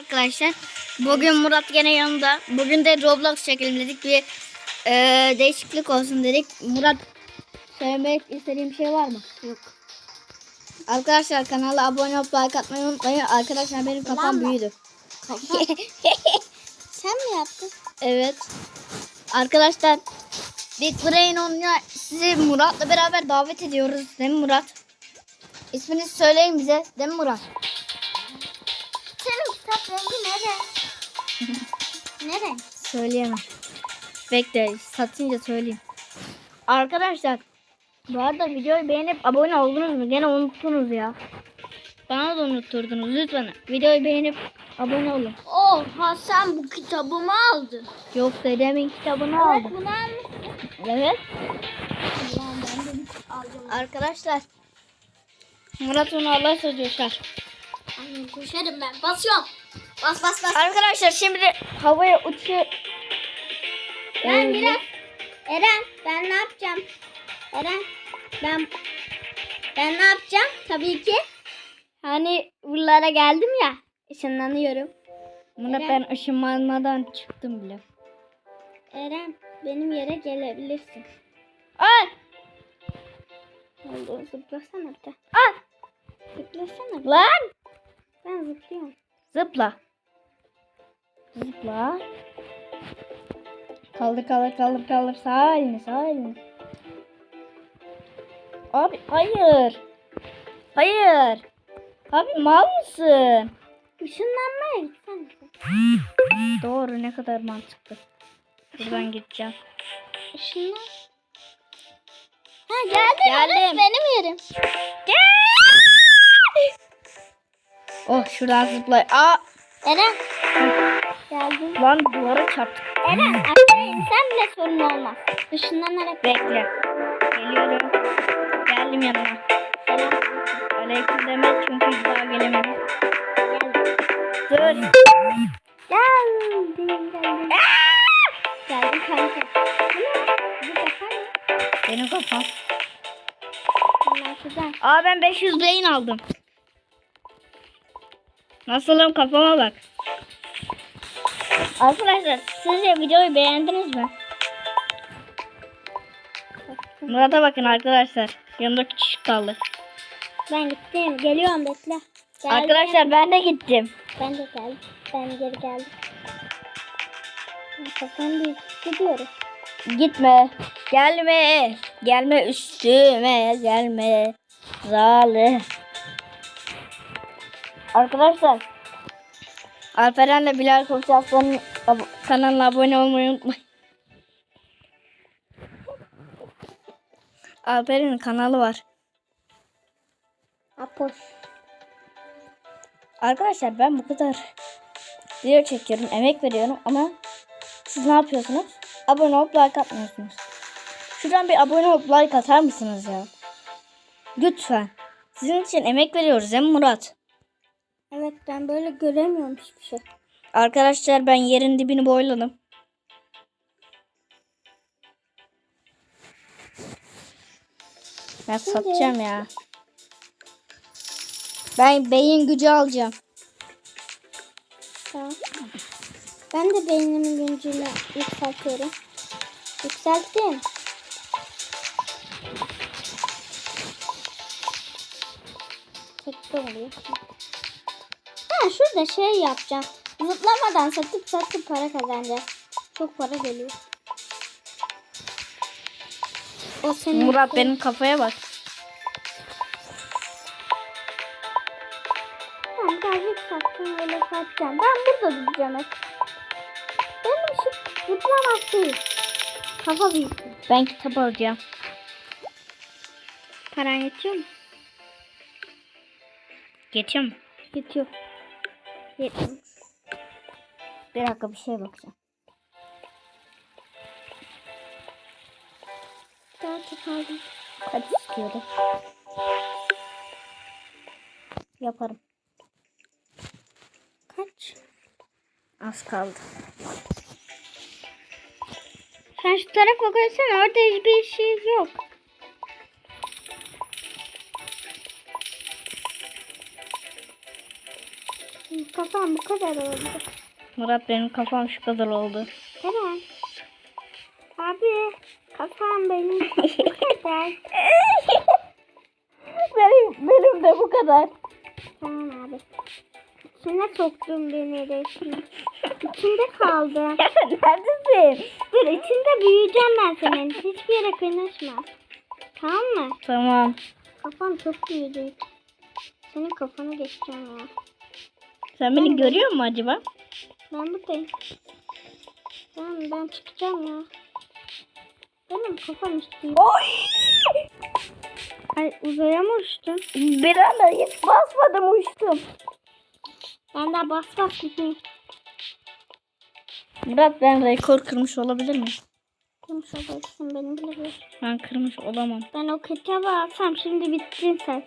Arkadaşlar bugün Murat gene yanında. Bugün de Roblox çekelim dedik. Bir e, değişiklik olsun dedik. Murat söylemek istediğim şey var mı? Yok. Arkadaşlar kanala abone olup like atmayı unutmayın. Arkadaşlar benim kafam Lan büyüdü. Sen mi yaptın? evet. Arkadaşlar Big Brain oyununa sizi Murat'la beraber davet ediyoruz. Değil mi Murat? İsminizi söyleyin bize. Değil mi Murat? Kitap rengi nere? nere? Söyleyemem. Bekle satınca söyleyeyim. Arkadaşlar bu arada videoyu beğenip abone oldunuz mu? Gene unuttunuz ya. Bana da unutturdunuz lütfen. Videoyu beğenip abone olun. Oha sen bu kitabımı aldın. Yok dedemin kitabını Evet aldım. bunu almışsın. Evet. Arkadaşlar Murat onu Allah sözü. Annem koşarım ben. Basıyorum. Bas bas bas. Arkadaşlar şimdi havaya uçuyor. Ben Evet. biraz. Eren ben ne yapacağım? Eren ben ben ne yapacağım? Tabii ki. Hani buralara geldim ya. Işınlanıyorum. Murat Eren. ben ışınlanmadan çıktım bile. Eren benim yere gelebilirsin. Ay! Oldu zıplasana bir de. Ay! Zıplasana bir. Lan! Ben zıplıyorum. Zıpla. Zıpla. Kaldır kaldır kaldır kaldır. Sağ elini sağ elini. Abi hayır. Hayır. Abi mal mısın? Işınlanmaya gitsene. Doğru ne kadar mantıklı. Buradan gideceğim. Işınlan. Ha geldim. Geldim. Benim yerim. Oh şuradan zıplay. Aa Eren. Geldim. lan duvara çarptık. Eren aşağı insen bile sorun olmaz. Işınlanarak Bekle. Geliyorum. Geldim yanına. selam. Aleyküm deme çünkü daha gelemedim. Geldim. Dur. Geldim. Geldim. Geldim kanka. Bu ne? Bu bakar mı? Benim kafam. Güzel. Aa ben 500 beyin aldım. Nasılım kafama bak. Arkadaşlar sizce videoyu beğendiniz mi? Murat'a bakın arkadaşlar. Yanında küçük kaldı. Ben gittim. Geliyorum bekle. Geldim. Arkadaşlar ben de gittim. Ben de geldim. Ben geri geldim. Kafam büyük. Gidiyoruz. Gitme. Gelme. Gelme üstüme. Gelme. Zalim. Arkadaşlar. Alperen'le Bilal Kurçaklar'ın ab- kanalına abone olmayı unutmayın. Alperen'in kanalı var. Apoş. Arkadaşlar ben bu kadar video çekiyorum, emek veriyorum ama siz ne yapıyorsunuz? Abone olup like atmıyorsunuz. Şuradan bir abone olup like atar mısınız ya? Lütfen. Sizin için emek veriyoruz mi Murat? Evet ben böyle göremiyorum hiçbir şey. Arkadaşlar ben yerin dibini boyladım. Ben satacağım ya. Ben beyin gücü alacağım. Tamam. Ben de beynimin gücünü yükseltiyorum. Yükselttim. Şurada şey yapacağım. Zıplamadan satıp satıp para kazanacağız. Çok para geliyor. O senin Murat benim kafaya bak. Ben birazcık sattım öyle satacağım. Ben burada duracağım hep. Benim işim zıplamak değil. Kafa büyük. Ben kitap alacağım. Paran yetiyor mu? Geçiyor mu? Yetiyor. Yetmiyor. Bir dakika bir şeye bakacağım. Daha çok aldım. Kaç istiyordu? Yaparım. Kaç? Az kaldı. Sen şu tarafa koysana orada hiçbir şey yok. Kafam bu kadar oldu. Murat benim kafam şu kadar oldu. Eren. Abi kafam benim bu kadar. benim, benim de bu kadar. Tamam abi. İçine soktun beni resmen. İçinde kaldı. Neredesin? Dur içinde büyüyeceğim ben senin. Hiçbir yere kaynaşma. Tamam mı? Tamam. Kafam çok büyüdü. Senin kafanı geçeceğim ya. Sen beni görüyor musun acaba? Ben buradayım. Tamam ben çıkacağım ya. Benim kafam üstü. Oy! Ay uzaya mı uçtun? Bir anda hiç basmadım uçtum. Ben daha bas. Murat ben rekor kırmış olabilir miyim? Kimse olabilirsin benim bile bir. Ben kırmış olamam. Ben o kitabı alsam şimdi bittin sen.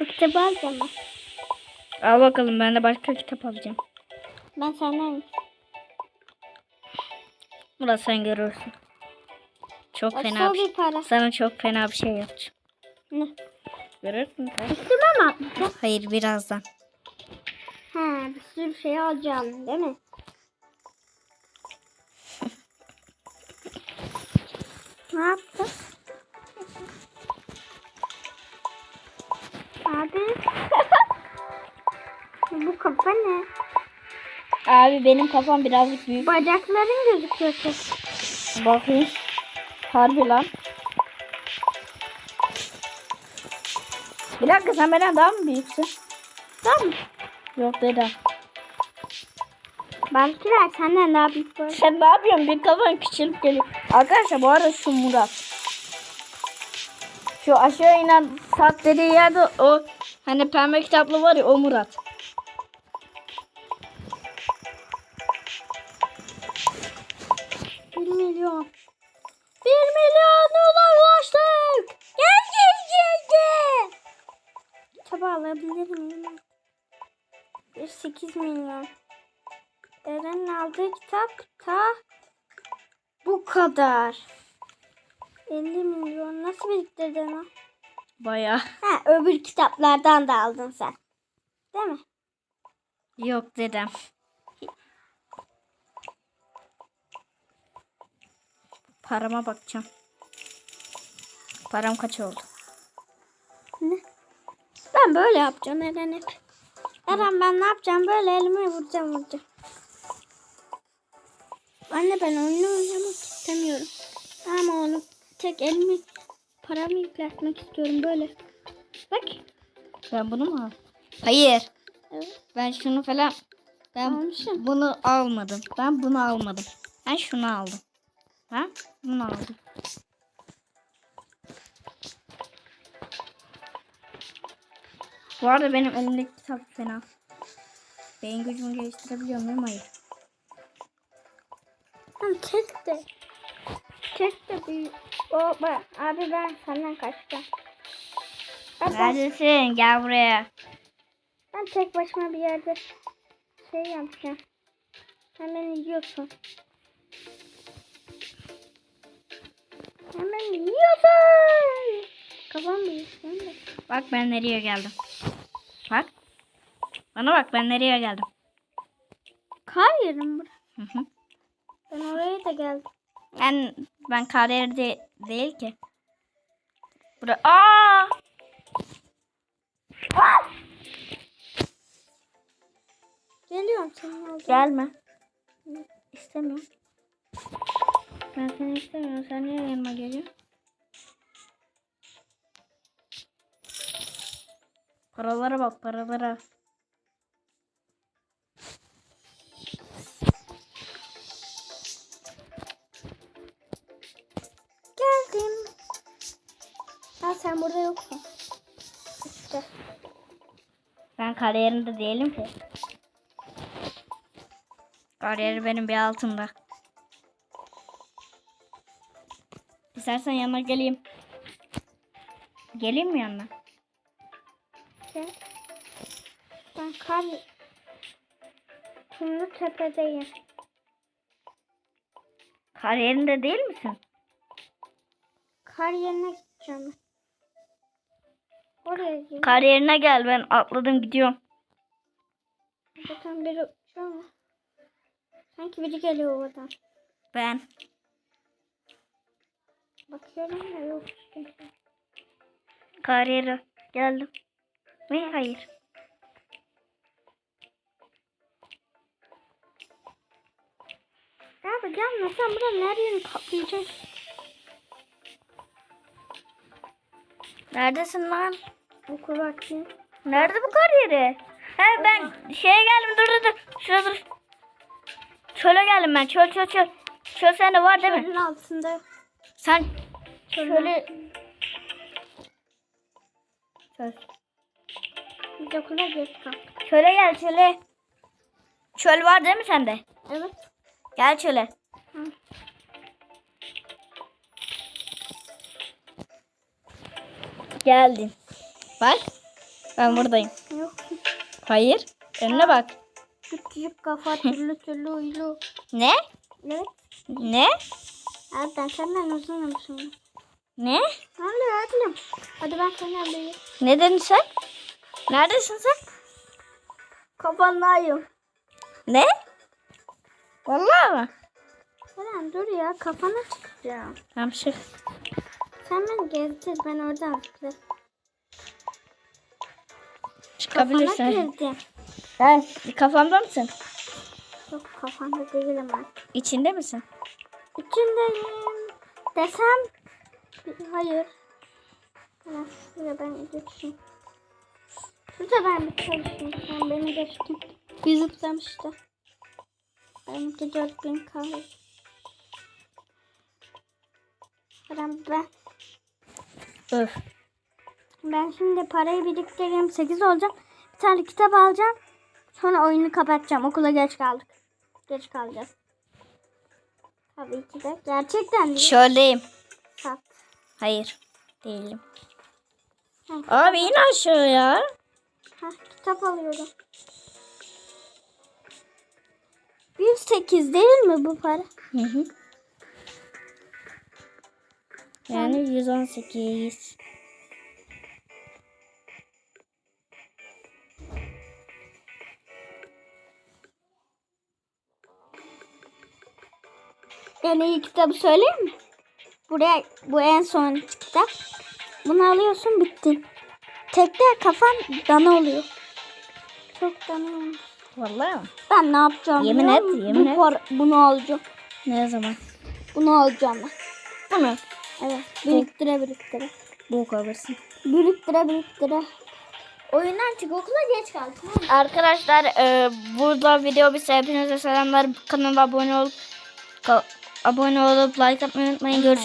O kitabı alacağım ben. Al bakalım ben de başka kitap alacağım. Ben senden Murat sen görürsün. Çok fena Asıl bir şey. bir para. Sana çok fena bir şey yapacağım. Ne? Görürsün. Üstüme mi atlayacağım? Hayır birazdan. Ha bir sürü şey alacağım değil mi? ne yaptın? Abi. Bu kafa ne? Abi benim kafam birazcık büyük. Bacakların gözüküyor çok. Bakayım. Harbi lan. Bir dakika sen benden daha mı büyüksün? Tamam mı? Yok dede. Belki de senden daha büyük böyle. Sen ne yapıyorsun? Bir kafan küçülüp geliyor. Arkadaşlar bu arada şu Murat. Şu aşağı inen sat dediği yerde o hani pembe kitaplı var ya o Murat. Bir milyon. Bir milyona ulaştık. Gel gel gel gel. Kitabı alabilir miyim? Bir 8 milyon. Eren'in aldığı kitap ta bu kadar. 50 milyon. Nasıl biriktirdin o? Baya. Ha, öbür kitaplardan da aldın sen. Değil mi? Yok dedem. Parama bakacağım. Param kaç oldu? Ne? Ben böyle yapacağım Eren hep. Eren ben ne yapacağım? Böyle elime vuracağım vuracağım. Anne ben oyunu oynamak istemiyorum. Ama onu tek elimi paramı yükletmek istiyorum böyle. Bak. Ben bunu mu al? Hayır. Evet. Ben şunu falan ben Almışım. bunu almadım. Ben bunu almadım. Ben şunu aldım. Ben bunu aldım. Bu arada benim elimdeki kitap fena. Beyin gücümü geliştirebiliyor muyum? Hayır. Tamam çek de. Çek de bir. O bak abi ben senden ben, Neredesin? Gel buraya. ben tek başıma bir yerde şey yapacağım. Sen beni yiyorsun. Yiyorsun. Kafam? Bak ben nereye geldim. Bak. Bana bak ben nereye geldim. Kar yerim burası. Hı hı. Ben oraya da geldim. Ben ben kariyer de, değil ki. Bura Aa! Geliyorum senin olduğun. Gelme. İstemiyorum. Ben seni istemiyorum. Sen niye yanıma geliyorsun? Paralara bak paralara. Geldim. Ha sen burada yoksun. İşte. Ben kariyerinde değilim ki. Kariyeri benim bir altımda. İstersen yanına geleyim. Geleyim mi yanına? Gel. Ben kar... Kumlu tepedeyim. Kariyerinde değil misin? Kar yerine gideceğim. Oraya gideceğim. Kariyerine gel ben atladım gidiyorum. Zaten biri uçuyor mu? Sanki biri geliyor oradan. Ben. Bakıyorum da yok. Kariyer geldim. Mi? Hayır. Abi gelme sen burada nereden kaplayacaksın? Neredesin lan? Oku bakayım. Nerede bu kariyeri? He ben şeye geldim dur dur dur. Şurada dur. Çöle geldim ben. Çöl çöl çöl. Çöl sende var değil mi? Çölün altında. Sen Çölün şöyle çöl. Biz okula geç kaldık. Çöle gel çöle. Çöl var değil mi sende? Evet. Gel çöle. Hı. Geldin. Bak. Ben buradayım. Yok. Hayır. Önüne bak. Küçücük kafa türlü türlü uylu. Ne? Evet. Ne? Abi ben senden uzunum şimdi. Ne? Hadi hadi. Hadi ben senden büyüğüm. Ne dedin sen? Neredesin sen? Kafandayım. Ne? Vallahi mı? Eren dur ya kafana çıkacağım. Tamam çık. Sen beni gezdir ben oradan zıplarım. Kafana Çıkabilirsin. girdim. Sen kafamda mısın? Yok kafanda değilim ben. İçinde misin? İçindeyim. Desem. Hayır. Eren şuraya ben geçeyim. Şurada ben bir çalışayım. Sen beni geçtin. Bir zıplamıştı. Benimki dört bin kaldı. Eren ben. Öf. Ben şimdi parayı biriktireyim. 8 olacak. Bir tane kitap alacağım. Sonra oyunu kapatacağım. Okula geç kaldık. Geç kalacağız. Tabii ki de. Gerçekten değil. Şöyleyim. Sat. Hayır. Değilim. Abi in aşağıya. Ha, kitap alıyorum. 108 değil mi bu para? Hı hı. Yani 118. En iyi kitabı söyleyeyim mi? Buraya bu en son kitap. Bunu alıyorsun bittin. Tekte kafan dana oluyor. Çok dana olmuş. Vallahi mi? Ben ne yapacağım? Yemin biliyor et, yemin Bu et. para- bunu alacağım. Ne zaman? Bunu alacağım ben. Bunu. Evet. Biriktire biriktire. Bu alırsın. Biriktire biriktire. Oyundan çık okula geç kaldım. Arkadaşlar e, burada video bir hepinize selamlar. Kanala abone olup ka- abone olup like atmayı unutmayın. Görüşürüz.